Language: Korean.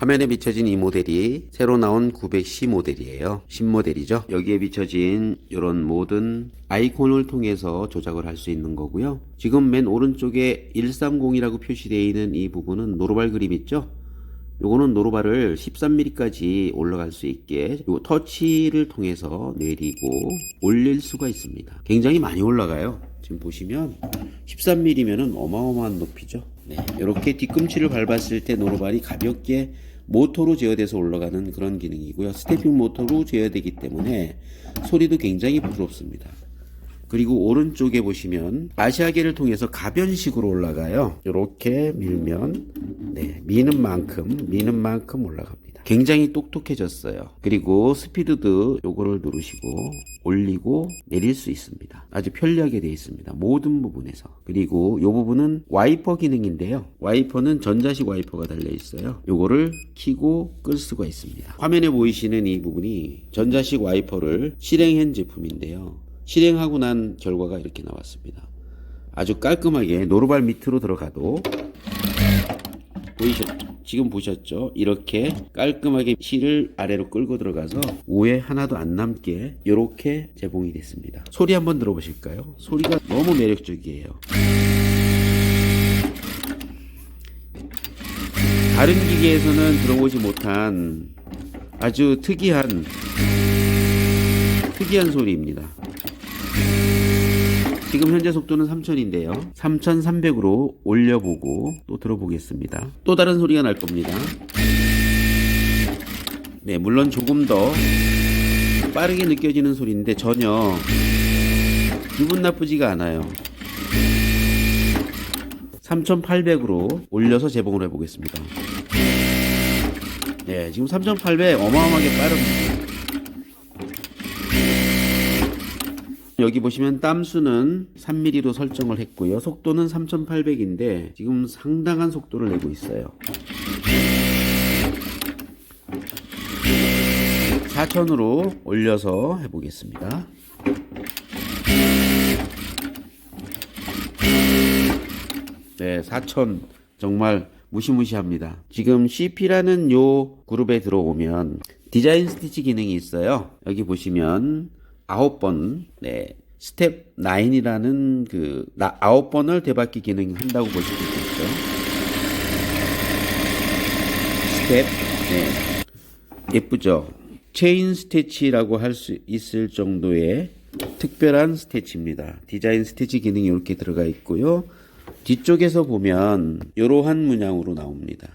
화면에 비춰진 이 모델이 새로 나온 900C 모델이에요. 신모델이죠. 여기에 비춰진 이런 모든 아이콘을 통해서 조작을 할 수 있는 거고요. 지금 맨 오른쪽에 130이라고 표시되어 있는 이 부분은 노루발 그림 있죠? 요거는 노루발을 13mm까지 올라갈 수 있게 요 터치를 통해서 내리고 올릴 수가 있습니다. 굉장히 많이 올라가요. 지금 보시면 13mm면은 어마어마한 높이죠. 네, 이렇게 뒤꿈치를 밟았을 때 노루발이 가볍게 모터로 제어돼서 올라가는 그런 기능이고요. 스태핑 모터로 제어되기 때문에 소리도 굉장히 부드럽습니다. 그리고 오른쪽에 보시면 아시아계를 통해서 가변식으로 올라가요. 이렇게 밀면 네, 미는 만큼 미는 만큼 올라갑니다. 굉장히 똑똑해졌어요. 그리고 스피드도 요거를 누르시고 올리고 내릴 수 있습니다. 아주 편리하게 되어 있습니다. 모든 부분에서. 그리고 요 부분은 와이퍼 기능인데요. 와이퍼는 전자식 와이퍼가 달려 있어요. 요거를 키고 끌 수가 있습니다. 화면에 보이시는 이 부분이 전자식 와이퍼를 실행한 제품인데요. 실행하고 난 결과가 이렇게 나왔습니다. 아주 깔끔하게 노루발 밑으로 들어가도 보이셨 지금 보셨죠? 이렇게 깔끔하게 실을 아래로 끌고 들어가서 우에 하나도 안 남게 이렇게 제공이 됐습니다. 소리 한번 들어보실까요? 소리가 너무 매력적이에요. 다른 기계에서는 들어보지 못한 아주 특이한 특이한 소리입니다. 지금 현재 속도는 3000인데요. 3300으로 올려보고 또 들어보겠습니다. 또 다른 소리가 날 겁니다. 네, 물론 조금 더 빠르게 느껴지는 소리인데 전혀 기분 나쁘지가 않아요. 3800으로 올려서 재봉을 해보겠습니다. 네, 지금 3800 어마어마하게 빠릅니다. 여기 보시면 땀수는 3mm로 설정을 했고요. 속도는 3800인데 지금 상당한 속도를 내고 있어요. 4000으로 올려서 해보겠습니다. 네, 4000 정말 무시무시합니다. 지금 CP라는 요 그룹에 들어오면 디자인 스티치 기능이 있어요. 여기 보시면 아홉 번, 네, 스텝 9이라는 그 나- 아홉 번을 대받기 기능 한다고 보실 수 있겠죠. 스텝, 네, 예쁘죠. 체인 스티치라고 할 수 있을 정도의 특별한 스티치입니다. 디자인 스티치 기능이 이렇게 들어가 있고요. 뒤쪽에서 보면 이러한 문양으로 나옵니다.